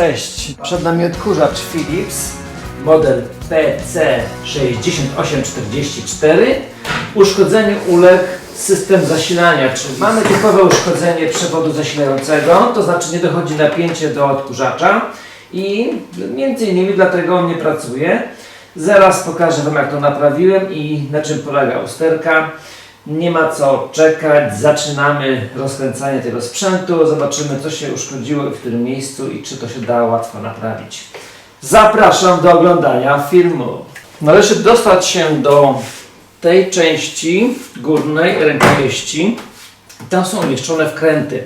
Cześć, przed nami odkurzacz Philips, model PC6844. Uszkodzeniu uległ system zasilania, czyli mamy typowe uszkodzenie przewodu zasilającego, to znaczy nie dochodzi napięcie do odkurzacza i między innymi dlatego on nie pracuje. Zaraz pokażę Wam jak to naprawiłem i na czym polega usterka. Nie ma co czekać, zaczynamy rozkręcanie tego sprzętu, zobaczymy co się uszkodziło i w którym miejscu i czy to się da łatwo naprawić. Zapraszam do oglądania filmu. Należy dostać się do tej części górnej rękojeści. Tam są umieszczone wkręty.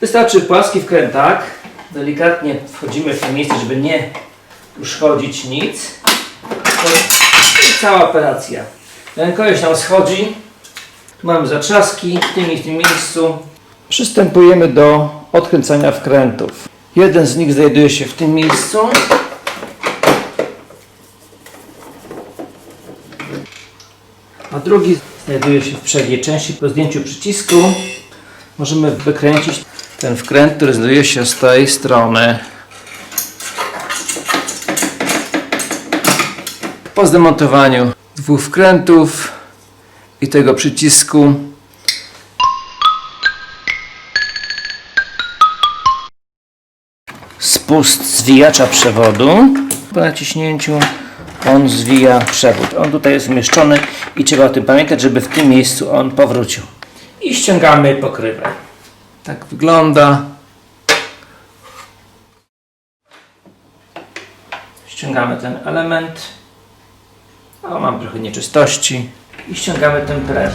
Wystarczy płaski wkrętak. Delikatnie wchodzimy w to miejsce, żeby nie uszkodzić nic. I cała operacja. Rękojeść nam schodzi. Mamy zatrzaski w tym i w tym miejscu. Przystępujemy do odkręcania wkrętów. Jeden z nich znajduje się w tym miejscu. A drugi znajduje się w przedniej części. Po zdjęciu przycisku możemy wykręcić ten wkręt, który znajduje się z tej strony. Po zdemontowaniu dwóch wkrętów i tego przycisku spust zwijacza przewodu po naciśnięciu on zwija przewód. On tutaj jest umieszczony i trzeba o tym pamiętać, żeby w tym miejscu on powrócił. I ściągamy pokrywę. Tak wygląda. Ściągamy ten element. O, mam trochę nieczystości. I ściągamy ten pręt.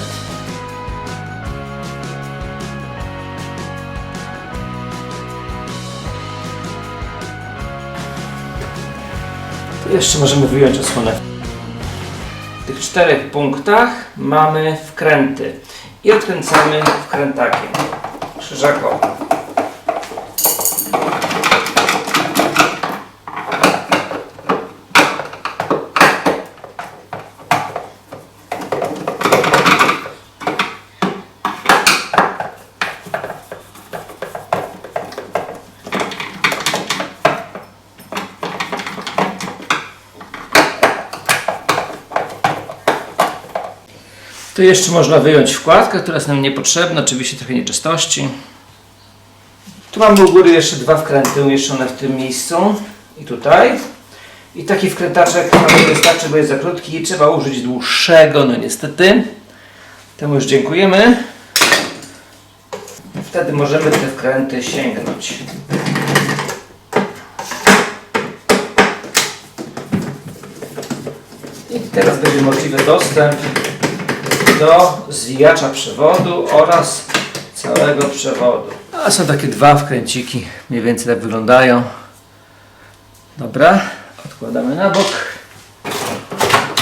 Tu jeszcze możemy wyjąć osłonę. W tych czterech punktach mamy wkręty. I odkręcamy wkrętakiem. Krzyżakowo. Tu jeszcze można wyjąć wkładkę, która jest nam niepotrzebna, oczywiście trochę nieczystości. Tu mamy u góry jeszcze dwa wkręty umieszczone w tym miejscu i tutaj. I taki wkrętaczek nam nie wystarczy, bo jest za krótki i trzeba użyć dłuższego, no niestety. Temu już dziękujemy. Wtedy możemy te wkręty sięgnąć. I teraz będzie możliwy dostęp do zwijacza przewodu oraz całego przewodu. A są takie dwa wkręciki, mniej więcej tak wyglądają. Dobra, odkładamy na bok.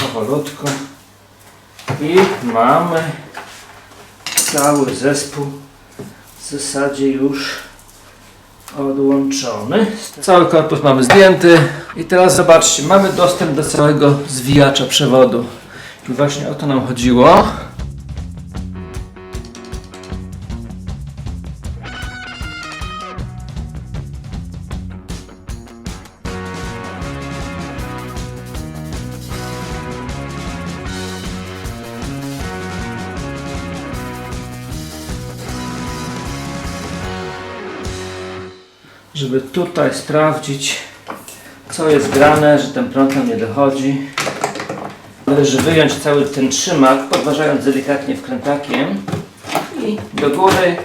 Powolutku. I mamy cały zespół w zasadzie już odłączony. Cały korpus mamy zdjęty. I teraz zobaczcie, mamy dostęp do całego zwijacza przewodu. I właśnie o to nam chodziło. Tutaj sprawdzić, co jest grane, że ten prąd nam nie dochodzi. Należy wyjąć cały ten trzymak, podważając delikatnie wkrętakiem i do góry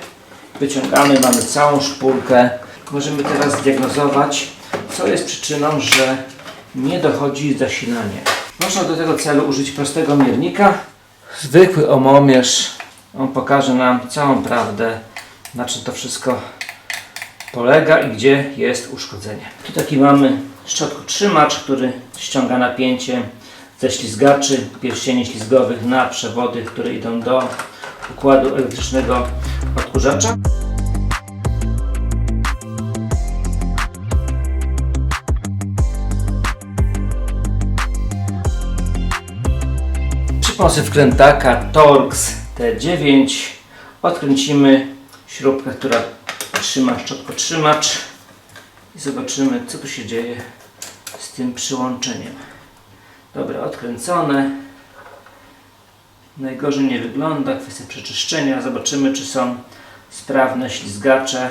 wyciągamy, mamy całą szpulkę. Możemy teraz zdiagnozować, co jest przyczyną, że nie dochodzi zasilanie. Można do tego celu użyć prostego miernika. Zwykły omomierz, on pokaże nam całą prawdę, na czym to wszystko polega i gdzie jest uszkodzenie. Tu taki mamy szczotkotrzymacz, który ściąga napięcie ze ślizgaczy pierścieni ślizgowych na przewody, które idą do układu elektrycznego odkurzacza. Przy pomocy wkrętaka Torx T9 odkręcimy śrubkę, która trzyma szczotkotrzymacz i zobaczymy, co tu się dzieje z tym przyłączeniem. Dobra, odkręcone. Najgorzej nie wygląda, kwestia przeczyszczenia. Zobaczymy, czy są sprawne ślizgacze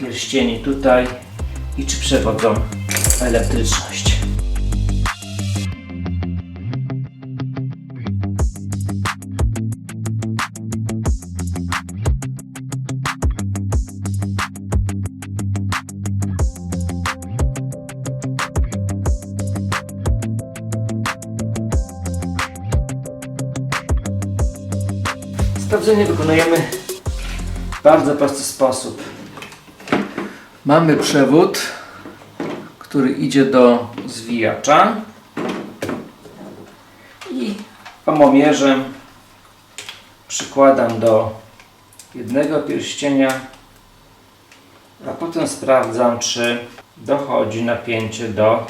pierścieni tutaj i czy przewodzą elektryczność. Sprawdzenie wykonujemy w bardzo prosty sposób. Mamy przewód, który idzie do zwijacza i pomomierzem przykładam do jednego pierścienia, a potem sprawdzam, czy dochodzi napięcie do.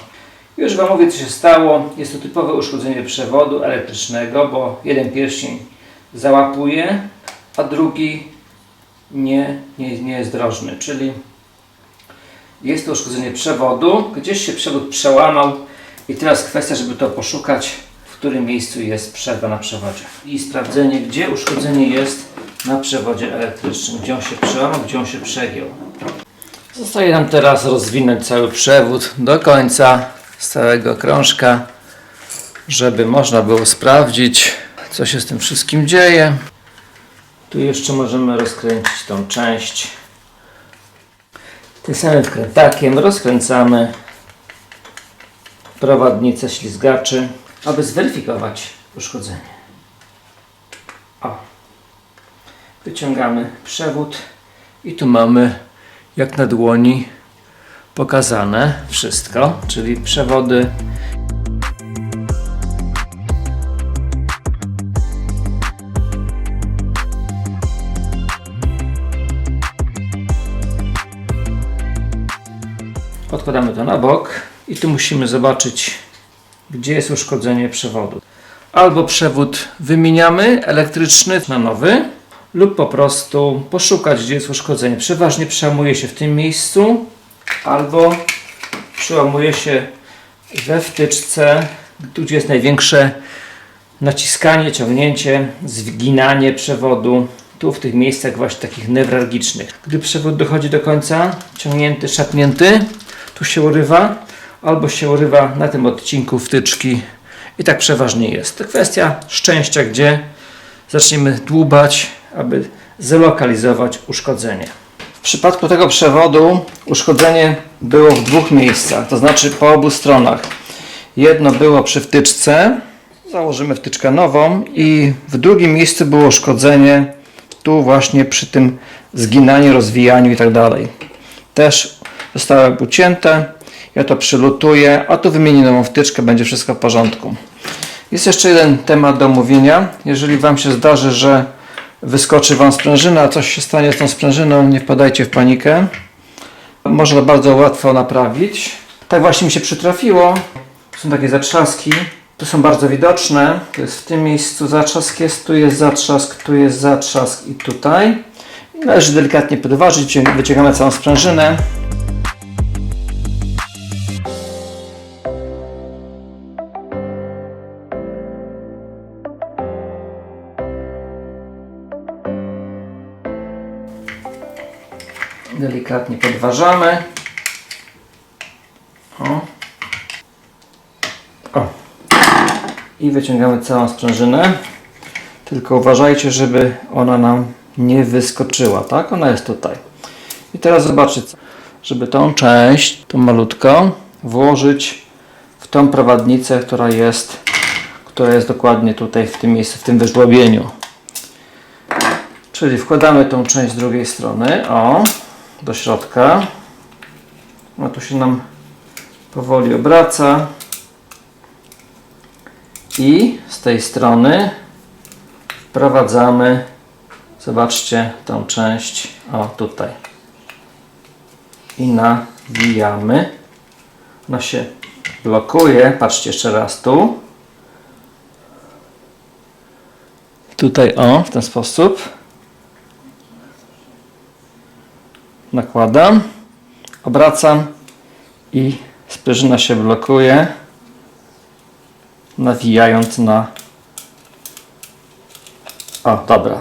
Już Wam mówię, co się stało. Jest to typowe uszkodzenie przewodu elektrycznego, bo jeden pierścień załapuje, a drugi nie, nie, nie jest drożny, czyli jest to uszkodzenie przewodu, gdzieś się przewód przełamał i teraz kwestia, żeby to poszukać, w którym miejscu jest przerwa na przewodzie i sprawdzenie, gdzie uszkodzenie jest na przewodzie elektrycznym, gdzie on się przełamał, gdzie on się przegiął. Zostaje nam teraz rozwinąć cały przewód do końca z całego krążka, żeby można było sprawdzić, co się z tym wszystkim dzieje. Tu jeszcze możemy rozkręcić tą część. Tym samym wkrętakiem rozkręcamy prowadnicę ślizgaczy, aby zweryfikować uszkodzenie. O. Wyciągamy przewód i tu mamy jak na dłoni pokazane wszystko, czyli przewody Odkładamy to na bok i tu musimy zobaczyć, gdzie jest uszkodzenie przewodu. Albo przewód wymieniamy elektryczny na nowy, lub po prostu poszukać, gdzie jest uszkodzenie. Przeważnie przełamuje się w tym miejscu, albo przełamuje się we wtyczce, tu gdzie jest największe naciskanie, ciągnięcie, zginanie przewodu. Tu w tych miejscach właśnie takich newralgicznych. Gdy przewód dochodzi do końca, ciągnięty, szarpnięty, tu się urywa, albo się urywa na tym odcinku wtyczki i tak przeważnie jest. To kwestia szczęścia, gdzie zaczniemy dłubać, aby zlokalizować uszkodzenie. W przypadku tego przewodu uszkodzenie było w dwóch miejscach, to znaczy po obu stronach. Jedno było przy wtyczce, założymy wtyczkę nową i w drugim miejscu było uszkodzenie tu właśnie przy tym zginaniu, rozwijaniu i tak dalej. Też zostały ucięte, ja to przylutuję, a tu wymienię nową wtyczkę, będzie wszystko w porządku. Jest jeszcze jeden temat do omówienia. Jeżeli Wam się zdarzy, że wyskoczy Wam sprężyna, a coś się stanie z tą sprężyną, nie wpadajcie w panikę. Można bardzo łatwo naprawić. Tak właśnie mi się przytrafiło. Są takie zatrzaski. Tu są bardzo widoczne. To jest w tym miejscu zatrzask jest, tu jest zatrzask, tu jest zatrzask i tutaj. Należy delikatnie podważyć, wyciągamy całą sprężynę. Delikatnie podważamy. O. O. I wyciągamy całą sprężynę. Tylko uważajcie, żeby ona nam nie wyskoczyła, tak? Ona jest tutaj. I teraz zobaczcie, żeby tą część, tą malutką, włożyć w tą prowadnicę, która jest, która jest dokładnie tutaj w tym miejscu, w tym wyżłobieniu. Czyli wkładamy tą część z drugiej strony, o, do środka. No tu się nam powoli obraca. I z tej strony wprowadzamy, zobaczcie tą część, o tutaj. I nawijamy. Ona się blokuje, patrzcie jeszcze raz tu. Tutaj o, w ten sposób. Nakładam. obracam i sprężyna się blokuje, nawijając na. O, dobra.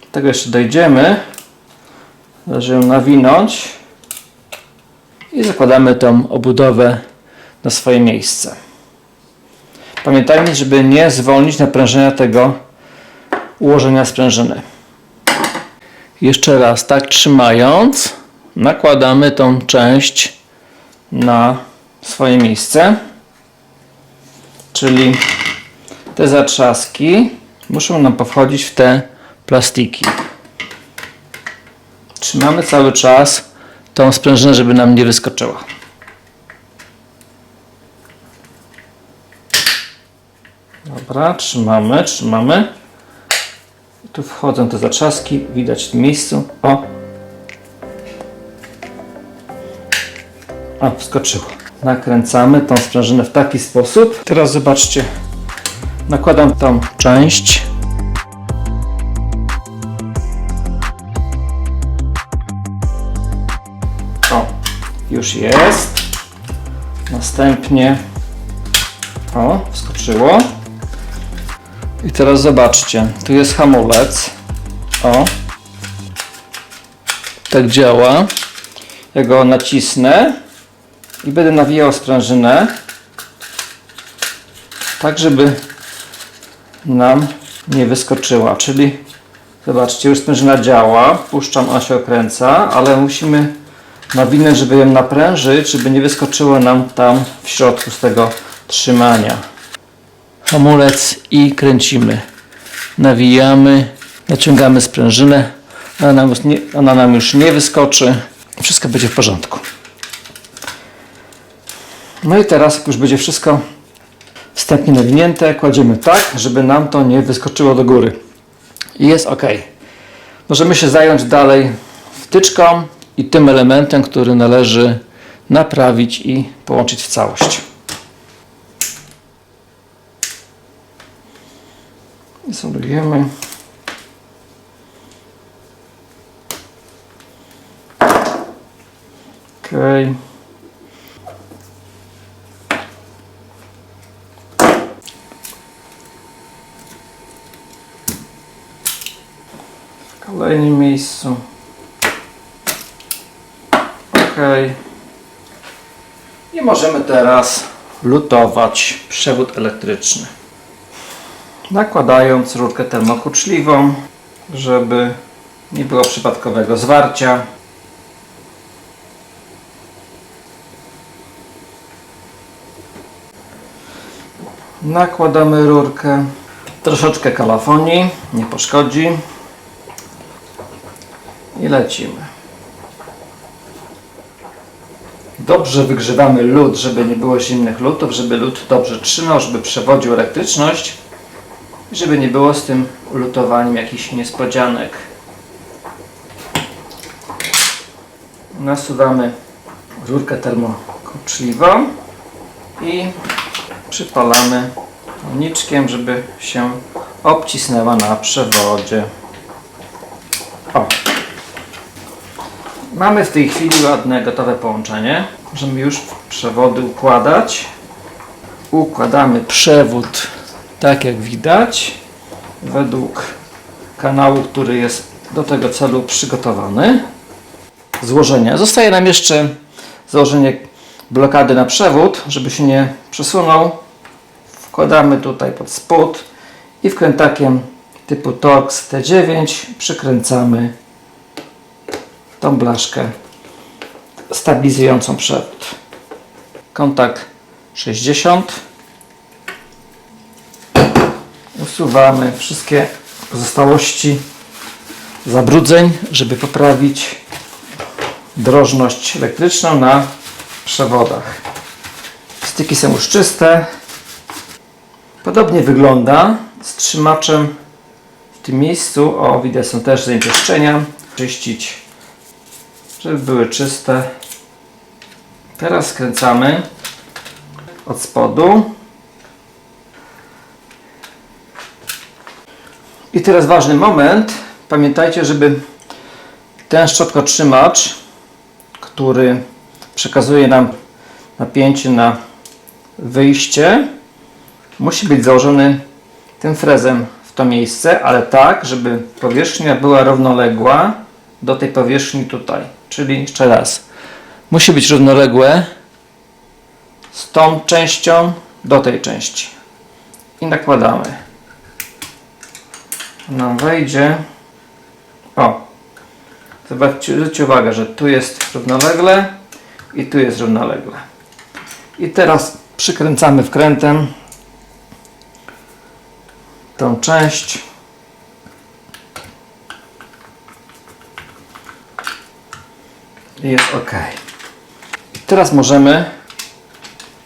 Do tego jeszcze dojdziemy. Należy ją nawinąć i zakładamy tą obudowę na swoje miejsce. Pamiętajmy, żeby nie zwolnić naprężenia tego ułożenia sprężyny. Jeszcze raz, tak trzymając, nakładamy tą część na swoje miejsce. Czyli te zatrzaski muszą nam powchodzić w te plastiki. Trzymamy cały czas tą sprężynę, żeby nam nie wyskoczyła. Dobra, trzymamy, trzymamy. Tu wchodzą te zatrzaski, widać w tym miejscu. O! O, wskoczyło. Nakręcamy tą sprężynę w taki sposób. Teraz zobaczcie, nakładam tą część. O, już jest. Następnie o, wskoczyło. I teraz zobaczcie, tu jest hamulec. O. Tak działa. Ja go nacisnę i będę nawijał sprężynę. Tak, żeby nam nie wyskoczyła. Czyli zobaczcie, już sprężyna działa. Puszczam, ona się okręca, ale musimy nawinąć, żeby ją naprężyć, żeby nie wyskoczyło nam tam w środku z tego trzymania hamulec i kręcimy. Nawijamy, naciągamy sprężynę. Ona nam, już nie, ona nam już nie wyskoczy. Wszystko będzie w porządku. No i teraz, jak już będzie wszystko wstępnie nawinięte, kładziemy tak, żeby nam to nie wyskoczyło do góry. I jest ok. Możemy się zająć dalej wtyczką i tym elementem, który należy naprawić i połączyć w całość. Izolujemy. Okej. W kolejnym miejscu. Okej. I możemy teraz lutować przewód elektryczny nakładając rurkę termokuczliwą, żeby nie było przypadkowego zwarcia. Nakładamy rurkę, troszeczkę kalafonii, nie poszkodzi i lecimy. Dobrze wygrzewamy lód, żeby nie było zimnych lutów, żeby lód dobrze trzymał, żeby przewodził elektryczność żeby nie było z tym lutowaniem jakichś niespodzianek. Nasuwamy rurkę termokoczliwą i przypalamy niczkiem, żeby się obcisnęła na przewodzie. O. Mamy w tej chwili ładne, gotowe połączenie. Możemy już przewody układać. Układamy przewód tak jak widać, według kanału, który jest do tego celu przygotowany. Złożenie. Zostaje nam jeszcze założenie blokady na przewód, żeby się nie przesunął. Wkładamy tutaj pod spód i wkrętakiem typu Torx T9 przykręcamy tą blaszkę stabilizującą przewód. Kontakt 60 usuwamy wszystkie pozostałości zabrudzeń, żeby poprawić drożność elektryczną na przewodach. Styki są już czyste. Podobnie wygląda z trzymaczem w tym miejscu. O, widać są też zanieczyszczenia. Czyścić, żeby były czyste. Teraz skręcamy od spodu. I teraz ważny moment. Pamiętajcie, żeby ten szczotkotrzymacz, który przekazuje nam napięcie na wyjście, musi być założony tym frezem w to miejsce, ale tak, żeby powierzchnia była równoległa do tej powierzchni tutaj. Czyli jeszcze raz, musi być równoległe z tą częścią do tej części. I nakładamy. Nam wejdzie. O, Zobaczcie, zwróćcie uwagę, że tu jest równolegle i tu jest równolegle. I teraz przykręcamy wkrętem tą część. I jest ok. Teraz możemy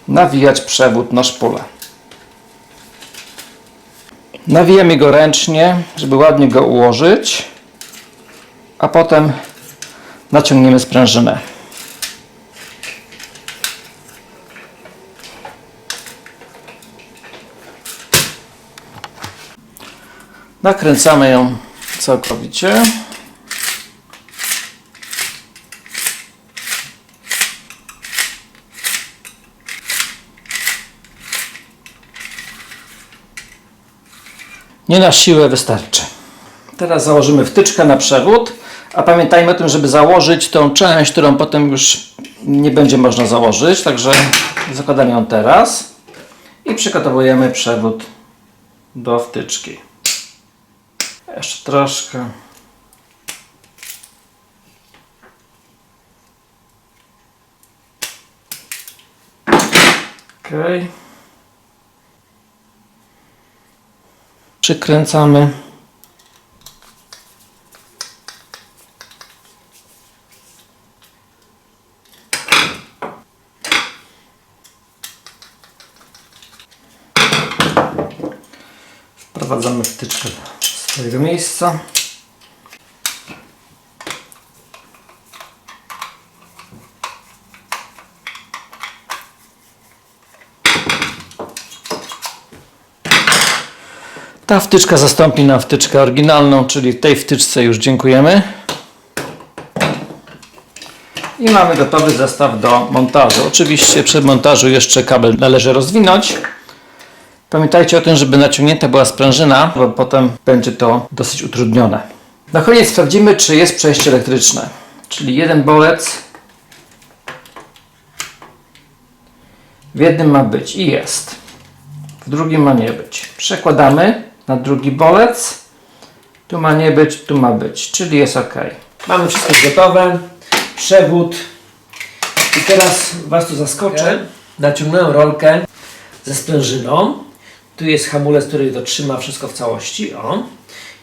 nawijać przewód na szpulę. Nawijamy go ręcznie, żeby ładnie go ułożyć a potem naciągniemy sprężynę. Nakręcamy ją całkowicie. Nie na siłę wystarczy. Teraz założymy wtyczkę na przewód, a pamiętajmy o tym, żeby założyć tą część, którą potem już nie będzie można założyć, także zakładamy ją teraz i przygotowujemy przewód do wtyczki. Jeszcze troszkę. Okay. Przykręcamy Wprowadzamy wtyczkę do swojego miejsca. Ta wtyczka zastąpi nam wtyczkę oryginalną, czyli tej wtyczce już dziękujemy. I mamy gotowy zestaw do montażu. Oczywiście przed montażu jeszcze kabel należy rozwinąć. Pamiętajcie o tym, żeby naciągnięta była sprężyna, bo potem będzie to dosyć utrudnione. Na koniec sprawdzimy, czy jest przejście elektryczne. Czyli jeden bolec w jednym ma być i jest. W drugim ma nie być. Przekładamy na drugi bolec. Tu ma nie być, tu ma być, czyli jest ok. Mamy wszystko gotowe. Przewód. I teraz Was tu zaskoczę. Naciągnąłem rolkę ze sprężyną. Tu jest hamulec, który to trzyma wszystko w całości. O.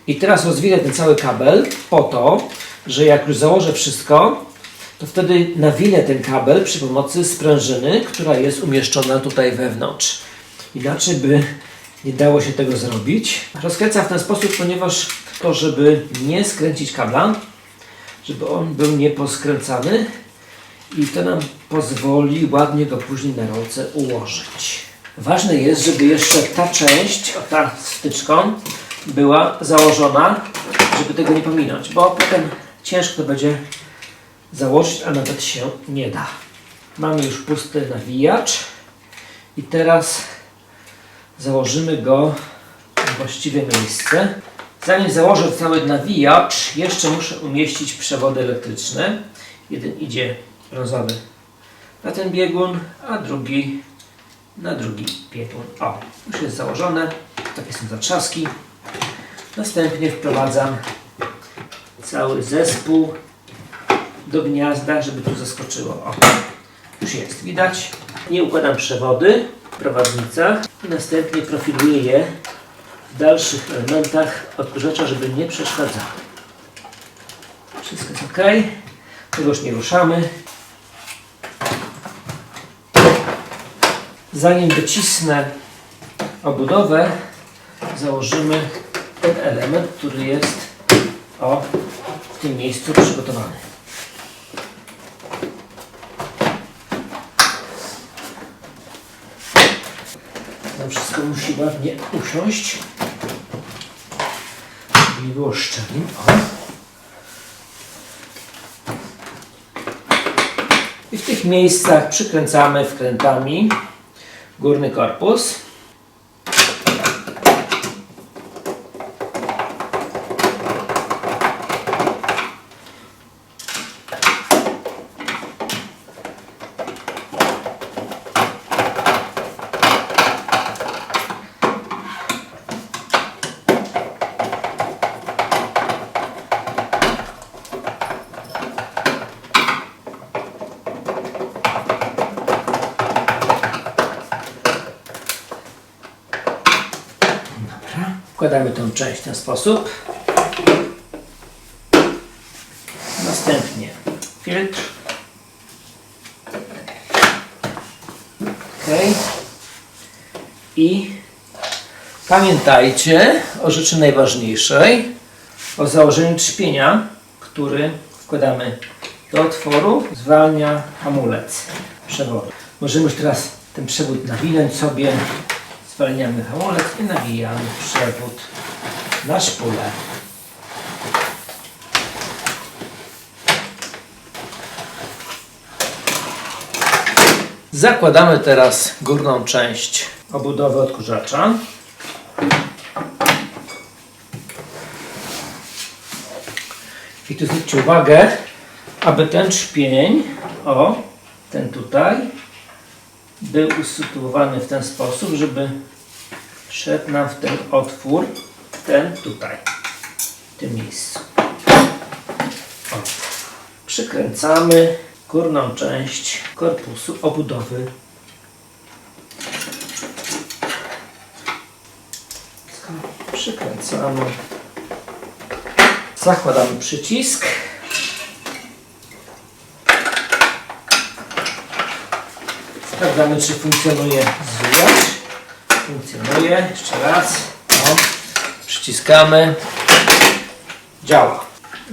I teraz rozwinę ten cały kabel po to, że jak już założę wszystko, to wtedy nawinę ten kabel przy pomocy sprężyny, która jest umieszczona tutaj wewnątrz. Inaczej by nie dało się tego zrobić. Rozkręcam w ten sposób, ponieważ to, żeby nie skręcić kabla, żeby on był nieposkręcany i to nam pozwoli ładnie go później na rolce ułożyć. Ważne jest, żeby jeszcze ta część, ta z wtyczką, była założona, żeby tego nie pominąć, bo potem ciężko będzie założyć, a nawet się nie da. Mamy już pusty nawijacz i teraz założymy go w właściwe miejsce. Zanim założę cały nawijacz, jeszcze muszę umieścić przewody elektryczne. Jeden idzie brązowy na ten biegun, a drugi na drugi biegun. O, już jest założone. Takie są zatrzaski. Następnie wprowadzam cały zespół do gniazda, żeby tu zaskoczyło. O, już jest, widać. Nie układam przewody prowadnicach i następnie profiluję je w dalszych elementach odkurzacza, żeby nie przeszkadzały. Wszystko jest ok. Tego już nie ruszamy. Zanim docisnę obudowę, założymy ten element, który jest o, w tym miejscu przygotowany. Musi ładnie usiąść, żeby nie było szczelin. O. I w tych miejscach przykręcamy wkrętami górny korpus. Część w ten sposób. Następnie filtr. Ok. I pamiętajcie o rzeczy najważniejszej, o założeniu trzpienia, który wkładamy do otworu, zwalnia hamulec przewodu. Możemy już teraz ten przewód nawinąć sobie. Zwalniamy hamulec i nawijamy przewód na szpulę. Zakładamy teraz górną część obudowy odkurzacza. I tu zwróćcie uwagę, aby ten trzpień, o, ten tutaj, był usytuowany w ten sposób, żeby szedł nam w ten otwór, ten tutaj, w tym miejscu. O. Przykręcamy górną część korpusu obudowy. Przykręcamy. Zakładamy przycisk. Sprawdzamy, czy funkcjonuje zwijacz. Funkcjonuje. Jeszcze raz. O. Przyciskamy. Działa.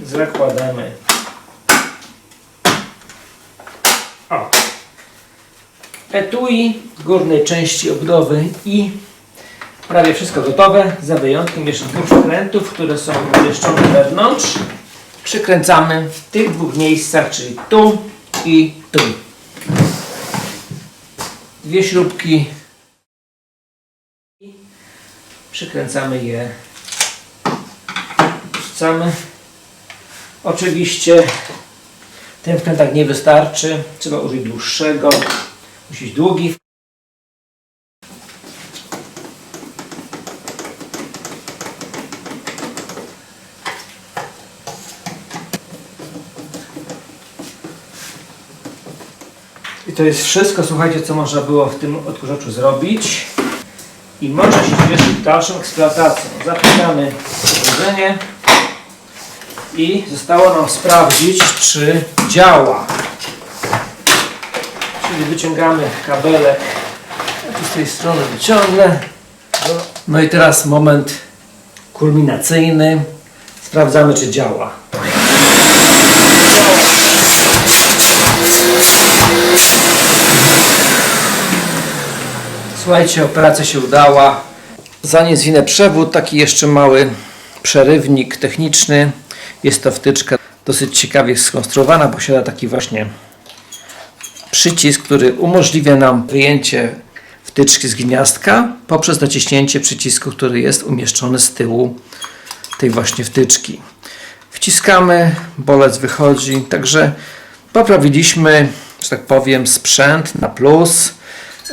Zakładamy. O. Etui górnej części obudowy i prawie wszystko gotowe, za wyjątkiem jeszcze dwóch przekrętów, które są umieszczone wewnątrz. Przykręcamy w tych dwóch miejscach, czyli tu i tu. Dwie śrubki. Przykręcamy je. Wrzucamy. Oczywiście ten wkrętak nie wystarczy. Trzeba użyć dłuższego. Musi być długi. To jest wszystko, słuchajcie, co można było w tym odkurzaczu zrobić. I można się cieszyć dalszą eksploatacją. Zapinamy urządzenie i zostało nam sprawdzić, czy działa. Czyli wyciągamy kabelek. Z tej strony wyciągnę. No i teraz moment kulminacyjny. Sprawdzamy, czy działa. Słuchajcie, operacja się udała. Zanim zwinę przewód, taki jeszcze mały przerywnik techniczny. Jest to wtyczka dosyć ciekawie skonstruowana. Posiada taki właśnie przycisk, który umożliwia nam wyjęcie wtyczki z gniazdka poprzez naciśnięcie przycisku, który jest umieszczony z tyłu tej właśnie wtyczki. Wciskamy, bolec wychodzi, także poprawiliśmy, że tak powiem, sprzęt na plus.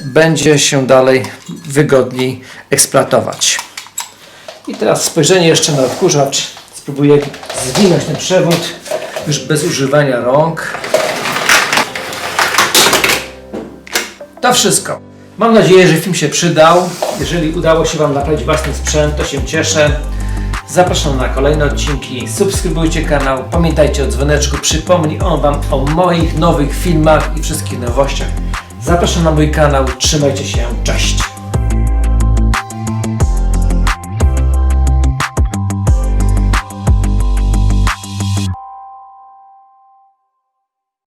Będzie się dalej wygodniej eksploatować. I teraz spojrzenie jeszcze na odkurzacz. Spróbuję zwinąć ten przewód już bez używania rąk. To wszystko. Mam nadzieję, że film się przydał. Jeżeli udało się Wam naprawić własny sprzęt, to się cieszę. Zapraszam na kolejne odcinki. Subskrybujcie kanał. Pamiętajcie o dzwoneczku. Przypomnij on Wam o moich nowych filmach i wszystkich nowościach. Zapraszam na mój kanał. Trzymajcie się. Cześć.